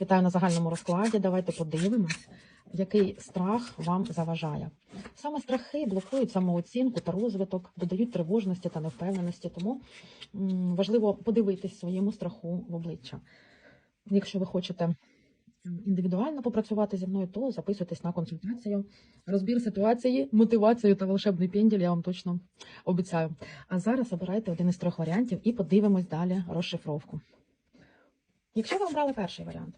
Всіх вітаю на загальному розкладі. Давайте подивимось, який страх вам заважає. Саме страхи блокують самооцінку та розвиток, додають тривожності та невпевненості. Тому важливо подивитись своєму страху в обличчя. Якщо ви хочете індивідуально попрацювати зі мною, то записуйтесь на консультацію. Розбір ситуації, мотивацію та волшебний пенділь, я вам точно обіцяю. А зараз обирайте один із трьох варіантів і подивимось далі розшифровку. Якщо ви обрали перший варіант,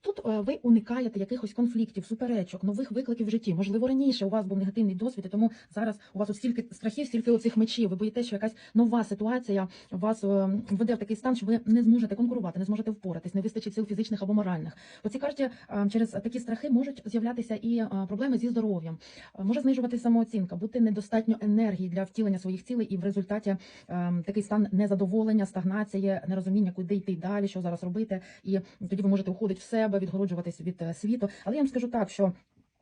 тут е, ви уникаєте якихось конфліктів, суперечок, нових викликів в житті. Можливо, раніше у вас був негативний досвід, і тому зараз у вас стільки страхів, стільки оцих мечів. Ви боїтеся, що якась нова ситуація вас е, введе в такий стан, що ви не зможете конкурувати, не зможете впоратись, не вистачить сил фізичних або моральних. По цій карті е, через такі страхи можуть з'являтися і проблеми зі здоров'ям. Може знижувати самооцінка, бути недостатньо енергії для втілення своїх цілей, і в результаті такий стан незадоволення, стагнації, нерозуміння, куди йти далі, що зараз робити, і тоді ви можете уходити в себе, відгороджуватись від е, світу. Але я вам скажу так, що.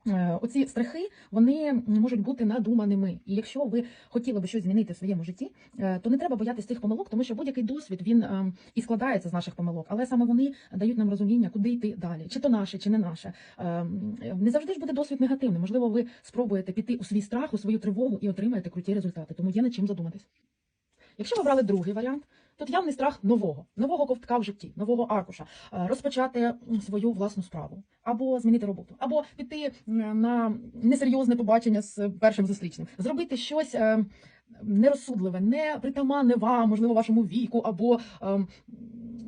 е, Оці страхи вони можуть бути надуманими, і якщо ви хотіли би щось змінити в своєму житті, е, то не треба боятися цих помилок, тому що будь-який досвід він і складається з наших помилок, але саме вони дають нам розуміння, куди йти далі, чи то наше, чи не наше. Не завжди ж буде досвід негативний. Можливо, ви спробуєте піти у свій страх, у свою тривогу і отримаєте круті результати. Тому є над чим задуматись. Якщо ви брали другий варіант, тут явний страх нового, нового ковтка в житті, нового аркуша, е, розпочати свою власну справу, або змінити роботу, або піти на несерйозне побачення з першим зустрічним, зробити щось. е, Нерозсудливе, не притаманне вам, можливо, вашому віку, або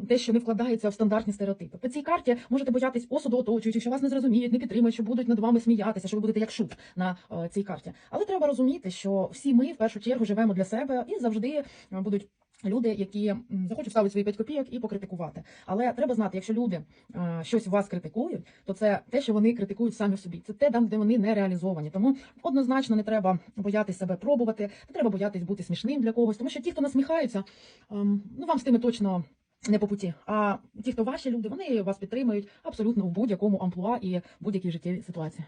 те, що не вкладається в стандартні стереотипи. По цій карті можете боятись осуду оточуючих, що вас не зрозуміють, не підтримують, що будуть над вами сміятися, що ви будете як шут на е, цій карті. Але треба розуміти, що всі ми в першу чергу живемо для себе і завжди е, будуть. Люди, які захочуть ставити свої 5 копійок і покритикувати. Але треба знати, якщо люди е, щось у вас критикують, то це те, що вони критикують самі собі. Це те, де вони не реалізовані. Тому однозначно не треба боятись себе пробувати, не треба боятись бути смішним для когось, тому що ті, хто насміхаються, ем, ну вам з тими точно не по путі. А ті, хто ваші люди, вони вас підтримують абсолютно в будь-якому амплуа і будь-якій життєвій ситуації.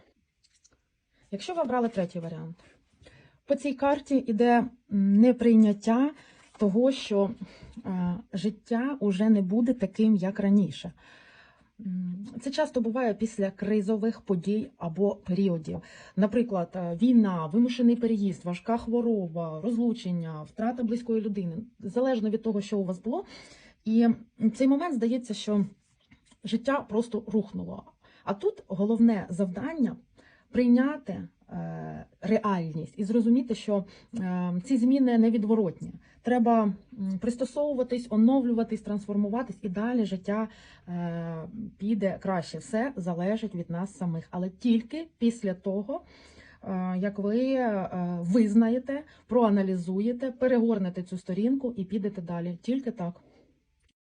Якщо ви обрали третій варіант, по цій карті йде неприйняття того, що е, життя уже не буде таким, як раніше. Це часто буває після кризових подій або періодів. Наприклад, е, війна, вимушений переїзд, важка хвороба, розлучення, втрата близької людини, залежно від того, що у вас було. І в цей момент здається, що життя просто рухнуло. А тут головне завдання прийняти е, реальність і зрозуміти, що ці зміни невідворотні. Треба пристосовуватись, оновлюватись, трансформуватись, і далі життя е, піде краще. Все залежить від нас самих, але тільки після того. е, Як ви е, визнаєте, проаналізуєте, перегорнете цю сторінку і підете далі. Тільки так.